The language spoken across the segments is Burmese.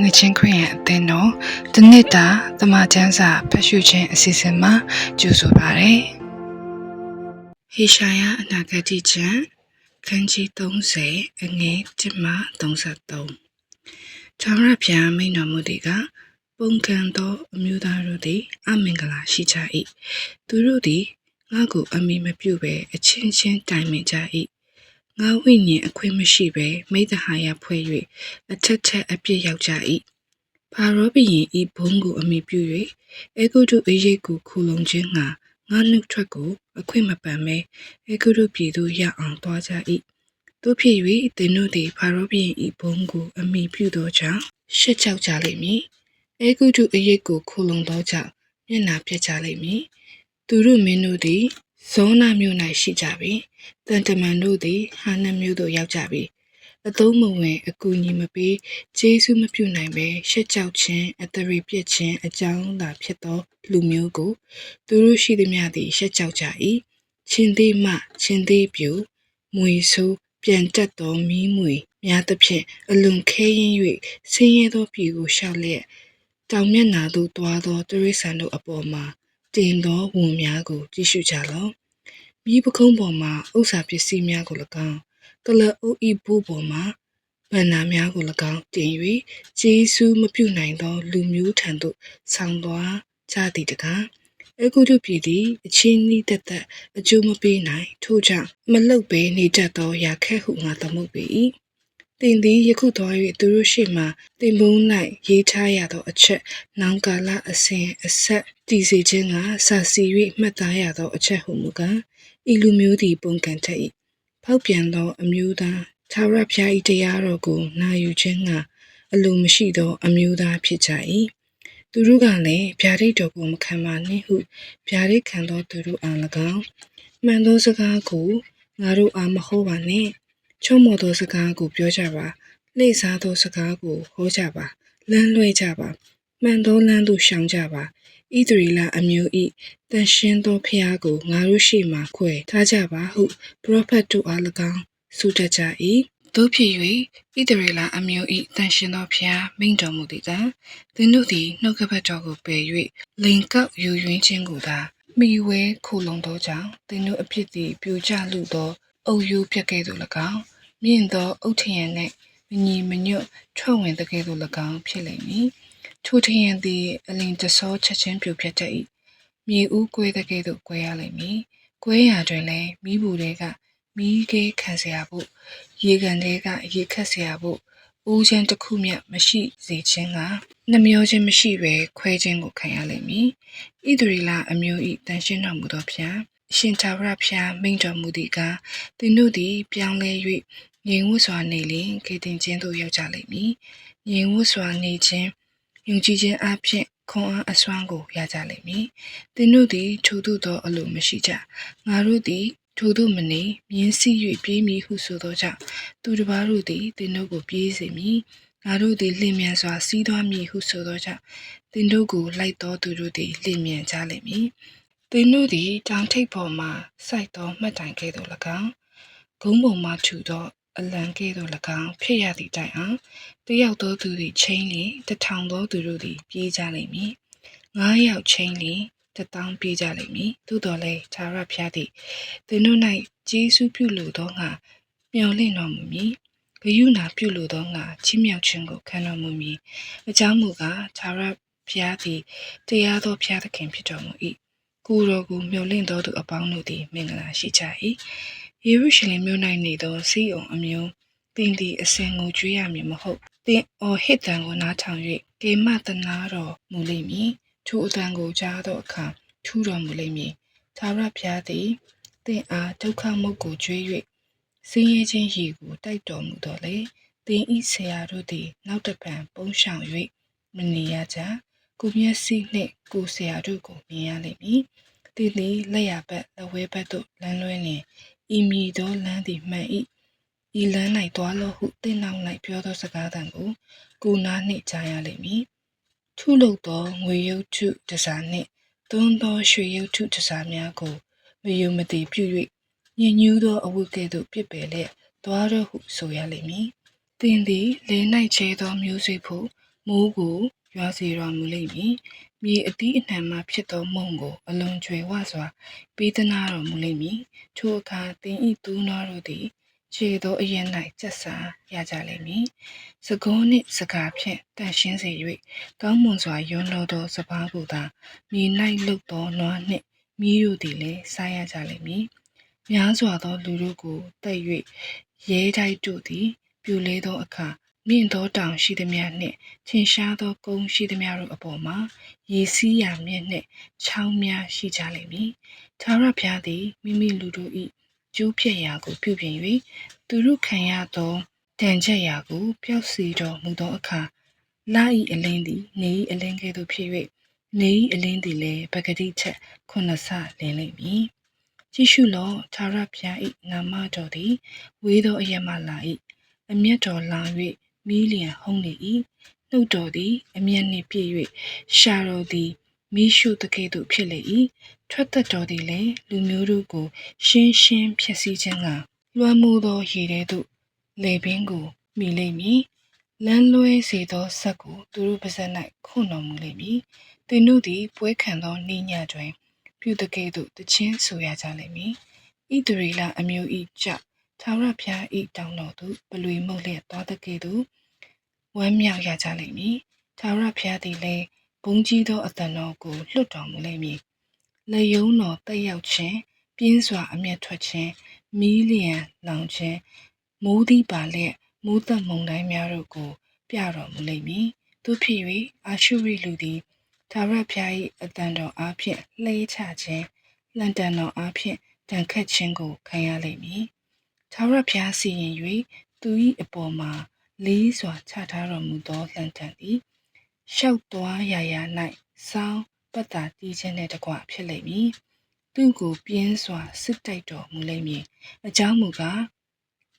ငချင်းခွင့်ရဲ့အသင်းတော်တနစ်တာတမချန်းစာဖတ်ရှုခြင်းအစီအစဉ်မှာကြိုဆိုပါရစေ။ဟေရှာယအနာဂတ်ကျမ်းခန်းကြီး30အငယ်1မှ33ထာဝရဘုရားမိန့်တော်မူသည်ကပုံကံသောအမျိုးသားတို့သည် အမင်္ဂလာရှိကြ၏သူတို့သည်ငါ့ကိုအမိမပြုဘဲအချင်းချင်းတိုင်ပင်ကြ၏ ငါဝိညာဉ်အခွင့်မရှိဘဲမိတ္တဟာယဖွဲ့၍အထက်ထက်အပြစ်ရောက်ကြ၏ဖာရောဘုရင်ဤဘုံကိုအမိပြု၍အေဂုတုအရေးကိုခူလုံခြင်းငှာငါနှုတ်ထွက်ကိုအခွင့်မပန်မဲအေဂုတုပြည်သို့ရောက်အောင်သွားကြ၏တို့ဖြစ်၍သင်တို့သည်ဖာရောဘုရင်ဤဘုံကိုအမိပြုသောကြောင့်ရှက်ကြောက်ကြလိမ့်မည်အေဂုတုအရေးကိုခူလုံသောကြောင့်မျက်နာပြတ်ကြလိမ့်မည်သူတို့မင်းတို့သည် ဇောနာမြို့၌ရှိကြပြီတန်တမန်တို့သည်ဟာနမြို့သို့ရောက်ကြပြီအသုံးမဝင်အကူအညီမပေးဂျေစုမပြုနိုင်ပဲရှက်ကြောက်ခြင်းအတရိပြစ်ခြင်းအကြောင်းသာဖြစ်သောလူမျိုးကို သူတို့ရှိသည်များသည်ရှက်ကြောက်ကြ၏ချင်းသေးမှချင်းသေးပြူမွေဆိုးပြန်တက်သောမီးမွေများသဖြင့်အလွန်ခဲရင်၍ဆင်းရဲသောပြည်ကိုရှောက်လျက်တောင်မျက်နာသို့တွားသောတရိษံတို့အပေါ်မှာ တင်သောဝန်များကို ကြည့်ရှုကြလော့မိပခုံးပေါ်မှာဥစ္စာပစ္စည်းများကို၎င်းကလအုပ်ဤဘူပေါ်မှာဗန္နာများကို၎င်းတင်၍ဂျေစုမပြုနိုင်သော လူမျိုးထံသို့ဆောင်းသွားကြသည်တကားအကုတုပြည်သည်အချင်းဤတက်တက်အကျိုးမပေးနိုင်ထို့ကြောင့်မလုတ်ဘဲနေတတ်သောရာခက်ဟုငါသမုတ်ပေ၏ တင်သည်ယခုသွား၍သူတို့ရှိမှတင်ပုံး၌ရေးထားရသောအချက်နောင်ကာလအစဉ်အဆက်တည်စေခြင်းကစာစီ၍မှတ်သားရသောအချက်ဟုမူကားဤလူမျိုးသည်ပုံကံထက်၏ဖောက်ပြန်သောအမျိုးသားသာရဖျား၏တရားတော်ကိုနာယူခြင်းကအလိုမရှိသောအမျိုးသားဖြစ်ကြ၏သူတို့ကလည်းဗျာဒိတ်တော်ကိုမခံပါနှင့်ဟုဗျာဒိတ်ခံသောသူတို့အား၎င်းမှန်သောစကားကိုငါတို့အားမဟောပါနှင့် ချုံမော်သောစကားကိုပြောကြပါလှည့်စားသောစကားကိုဟောကြပါလမ်းလွှဲကြပါမှန်သောလမ်းသို့ရှောင်ကြပါဣသရေလအမျိုး၏တန်ရှင်းသောဖျားကိုငါတို့ရှိမှခွဲထားကြပါဟုပရောဖက်တို့အား၎င်းဆုတတ်ကြ၏တို့ဖြစ်၍ဣသရေလအမျိုး၏တန်ရှင်းသောဖျားမိန့်တော်မူသည်ကသင်တို့သည်နှုတ်ကပတ်တော်ကိုပယ်၍လိန်ကောက်ယူရင်းခြင်းကိုသာမိဝဲခိုလုံသောကြောင့်သင်တို့အဖြစ်သည်ပြိုကျလူသောအုပ်ယိုးပြက်ကဲ့သို့၎င်း မြင့်သောအုတ်ထရံနှင့်မညီမညွတ်ထွက်ဝင်တဲ့ကဲ့သို့၎င်းဖြစ်လိမ့်မည်ထိုထရံသည်အလင်တဆောချက်ချင်းပြိုပြတ်တတ်၏မြေဦးကွဲတဲ့ကဲ့သို့ကွဲရလိမ့်မည်ကွဲရာတွင်လည်းမိဘူးတွေကမိကေးခံเสียဖို့ရေကန်တွေကရေခတ်เสียဖို့ဦးချင်းတစ်ခုမျှမရှိစေခြင်းကနှမျောခြင်းမရှိဘဲခွဲခြင်းကိုခံရလိမ့်မည်ဣသရေလအမျိုး၏တန်ရှင်းတော်မူသောဖျားရှင်သာရဖျားမိန့်တော်မူသည့်ကသင်တို့သည်ပြောင်းလဲ၍ ငြိမ်ဝှစွာနေလျင်ကေတင်ခြင်းသို့ရောက်ကြလိမ့်မည်ငြိမ်ဝှစွာနေခြင်းယုံကြည်ခြင်းအပြင်ခွန်အားအစွမ်းကိုရကြလိမ့်မည်သင်တို့သည်ထိုသို့သောအလိုမရှိကြငါတို့သည်ထိုသို့မနေမြင်းစီ၍ပြေးမည်ဟုဆိုသောကြောင့်သူတစ်ပါးတို့သည်သင်တို့ကိုပြေးစေမည်ငါတို့သည်လင်မြန်စွာစီးသွားမည်ဟုဆိုသောကြောင့်သင်တို့ကိုလိုက်သောသူတို့သည်လင်မြန်ကြလိမ့်မည်သင်တို့သည်တောင်ထိပ်ပေါ်မှစိုက်သောမှတ်တိုင်ကဲ့သို့၎င်းဂုံးပုံမှထူသော အလံကဲ့သို့၎င်းဖြစ်ရသည့်တိုင်အောင်တယောက်သောသူသည်ချင်းလျင်တထောင်သောသူတို့သည်ပြေးကြလိမ့်မည်ငါးယောက်ချင်းလျင်တထောင်ပြေးကြလိမ့်မည်သို့တော်လည်းသာရဖျားသည်သင်တို့၌ဂျေစုပြုလိုသောငါမျှော်လင့်တော်မူမည်ဂယုဏပြုလိုသောငါချီးမြှောက်ခြင်းကိုခံတော်မူမည်အကြောင်းမူကားသာရဖျားသည်တရားသောဖျားသခင်ဖြစ်တော်မူ၏ကိုယ်တော်ကိုမျှော်လင့်သောသူအပေါင်းတို့သည်မင်္ဂလာရှိကြ၏ ယေရုရှလင်မြို့၌နေသောစီးအောင်အမျိုးသင်သည်အစဉ်ကိုကြွေးရမည်မဟုတ်သင်အော်ဟစ်တံကိုနားထောင်၍ကေမတနာတော်မူလိမ့်မည်ထိုအတန်ကိုကြားသောအခါထူတော်မူလိမ့်မည်သာရဖျားသည်သင်အားဒုက္ခမုတ်ကိုကြွေး၍ဆင်းရဲခြင်းရည်ကိုတိုက်တော်မူတော်လေသင်ဤဆရာတို့သည် နောက်တပံပုံရှောင်၍မနေရကြကိုမျက်စိနှင့်ကိုဆရာတို့ကိုမြင်ရလိမ့်မည်သင်သည်လက်ရဘက်လက်ဝဲဘက်သို့လမ်းလွှဲလျင် ဤမည်သောလမ်းသည်မှန်၏ဤလမ်း၌သွားလို့ဟုတင့်နောက်၌ပြောသောစကားသံကိုကိုနာနှင့်ကြားရလိမ့်မည်ထုလုပ်သောငွေရုပ်ထုတစားနှင့်သွန်းသောရွှေရုပ်ထုတစားများကိုမယုံမသိပြု၍ညဉ့်ညူးသောအဝတ်ကဲ့သို့ပြစ်ပယ်လျက်သွားတော့ဟုဆိုရလိမ့်မည်သင်သည်လဲ၌ချဲသောမျိုးစေ့ဖို့မိုးကိုရွာစေတော်မူလိမ့်မည် မြေအသီးအနှံမှဖြစ်သောမုံကို အလွန်ကျွယ်ဝစွာ ပေးသနာတော်မူလိမ့်မည် ထိုအခါသင်ဤသူနာတို့သည် ခြေသောအရင်၌ကျက်စာရကြလိမ့်မည် စကုံးနှင့်စကားဖြင့်တန်ရှင်းစေ၍ကောင်းမွန်စွာယွန်းလောသောစပားကိုသာ မြေ၌လှုပ်သောနွားနှင့် မြည်တို့သည်လည်း စားရကြလိမ့်မည် များစွာသောလူတို့ကိုတက်၍ရဲတိုက်တို့သည် ပြူလဲသောအခါ မြင့်သောတောင်ရှိသည်များနှင့်ထင်ရှားသောကုန်းရှိသည်များတို့အပေါ်မှာရေစီးရာမြင့်နှင့်ချောင်းများရှိကြလိမ့်မည်။သာရဘုရားသည်မိမိလူတို့၏ကျူးဖြတ်ရာကိုပြုပြင်၍သူတို့ခံရသောတန်ချက်ရာကိုပျောက်စီတော်မူသောအခါလာ၏အလင်းသည်နေ၏အလင်းကဲ့သို့ဖြစ်၍နေ၏အလင်းသည်လည်းပဂတိချက်ခုနှစ်ဆလင်းလိမ့်မည်။ကြည့်ရှုလောသာရဘုရား၏နာမတော်သည်ဝေးသောအရမလာ၏အမျက်တော်လာ၍ မီးလျံဟုံးလေ၏နှုတ်တော်သည်အမျက်နှင့်ပြည့်၍ရှာတော်သည်မီးရှုတကဲ့သို့ဖြစ်လေ၏ထွက်သက်တော်သည်လည်းလူမျိုးတို့ကို ရှင်းရှင်းဖြည့်ဆည်းခြင်းကလွှမ်းမိုးသောရေထဲသို့လေပင်ကိုမိလိမ့်မည်လမ်းလွဲစေသောဆက်ကိုသူတို့ပါးစပ်၌ခွန်တော်မူလိမ့်မည်သင်တို့သည်ပွဲခံသောနေညတွင် ပြုတကဲ့သို့တခြင်းဆိုရကြလိမ့်မည်ဣသရေလအမျိုး၏ကြောင့် သာရဖျားဤတောင်တော်သို့ပလွေမှုတ်လျက်သွားတကဲ့သို့ဝမ်းမြောက်ရကြလိမ့်မည်။သာရဖျားသည်လည်းဘုံကြီးသောအတန်တော်ကိုလွတ်တော်မူလိမ့်မည်။လေယုံတော်တက်ရောက်ခြင်းပြင်းစွာအမျက်ထွက်ခြင်းမီးလျံလောင်ခြင်းမိုးသီးပါလျက်မိုးသက်မုန်တိုင်းများတို့ကို ပြတော်မူလိမ့်မည်။သူဖြစ်၍အာရှုရိလူသည်သာရဖျား၏အတန်တော်အားဖြင့်လှဲချခြင်းလန်တန်တော်အားဖြင့်တန်ခတ်ခြင်းကိုခံရလိမ့်မည်။ သာရဖျားစီရင်၍သူ၏အပေါ်မှာလေးစွာချထားတော်မူသောလန်တန်သည်ရှောက်သွားရာရာ၌စောင်းပတ်တာတီးခြင်းနှင့်တကွဖြစ်လိမ့်မည်။သူကိုပြင်းစွာစစ်တိုက်တော်မူလိမ့်မည်။အကြောင်းမူကား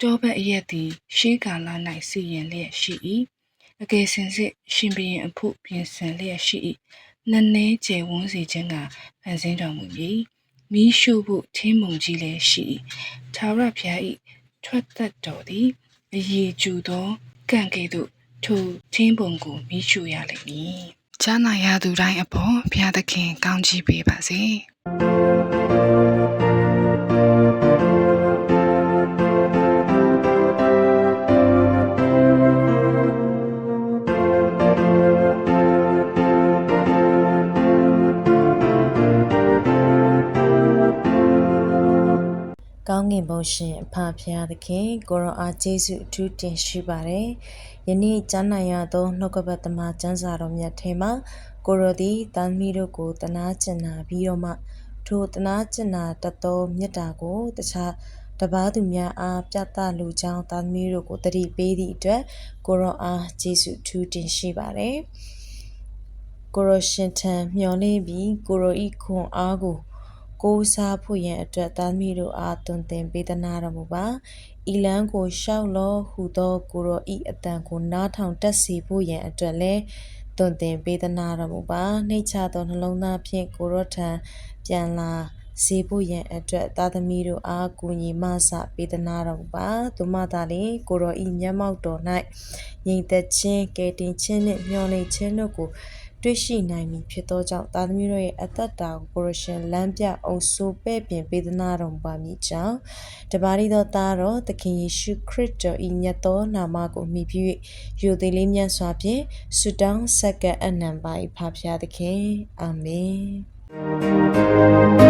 တောဘက်အရက်သည် ရှေးကာလ၌စီရင်လျက်ရှိ၏။အကယ်စင်စစ်ရှင်ဘရင်အဖို့ပြင်ဆင်လျက်ရှိ၏။နည်းနည်းကျယ်ဝန်းစေခြင်းကဖန်ဆင်းတော်မူမည်။ မိရှုဖို့ထင်းမုံကြီးလည်းရှိ၏။သာရဖျား၏ထွက်သက်တော်သည်အရေးကျူသောကံကဲ့သို့ထိုချင်းပုံကိုမိရှုရလိမ့်မည်။ဈာနာရသူတိုင်းအပေါ်ဘုရားသခင်ကောင်းချီးပေးပါစေ။ င်းကင်ဘုံရှင်အဖဖျားသခင်ကိုရောအားကျေးဇူးအထူးတင်ရှိပါတယ်။ယနေ့ကျမ်းနိုင်ရသောနှုတ်ကပတ်သမာကျမ်းစာတော်မြတ်ထဲမှာကိုရောသည်တာသမီတို့ကိုတနာကျင်နာပြီးတော့မှထိုတနာကျင်နာတတ်သောမေတ္တာကိုတခြားတပားသူများအားပြသလိုကြောင်းတာသမီတို့ကိုတတိပေးသည့်အတွက်ကိုရောအားကျေးဇူးအထူးတင်ရှိပါတယ်။ကိုရောရှင်ထံမျှော်လင့်ပြီးကိုရောဤခွန်အားကို ကိုးစားဖို့ရန်အတွက်သားသမီးတို့အားတွင်တင်ပေးသနာတော်မူပါ။ဤလန်းကိုရှောက်လောဟုသောကိုရောဤအတန်ကိုနားထောင်တက်စေဖို့ရန်အတွက်လည်းတွင်တင်ပေးသနာတော်မူပါ။နှိတ်ချသောနှလုံးသားဖြင့်ကိုရောထံပြန်လာစေဖို့ရန်အတွက်သားသမီးတို့အားကူညီမဆပေးသနာတော်မူပါ။သို့မှသာလေကိုရောဤမျက်မှောက်တော်၌ညီသက်ချင်းကယ်တင်ခြင်းနှင့်မျှော်လင့်ခြင်းတို့ကို တွေ့ရှိနိုင်မည်ဖြစ်သောကြောင့်သားသမီးတို့ရဲ့အသက်တာကိုကိုရရှင်လမ်းပြအောင်ဆိုပဲ့ပြင်ပေးသနာတော်မူပါမည်ကြောင့်တပါးရီသောသားတော်သခင်ယေရှုခရစ်တော်ဤမြတ်သောနာမကိုမြည်ပြီး၍ယူသည်လေးမြတ်စွာဖြင့်ဆုတောင်းဆက်ကပ်အနံပါ၏ဖဖျားသခင်အာမင်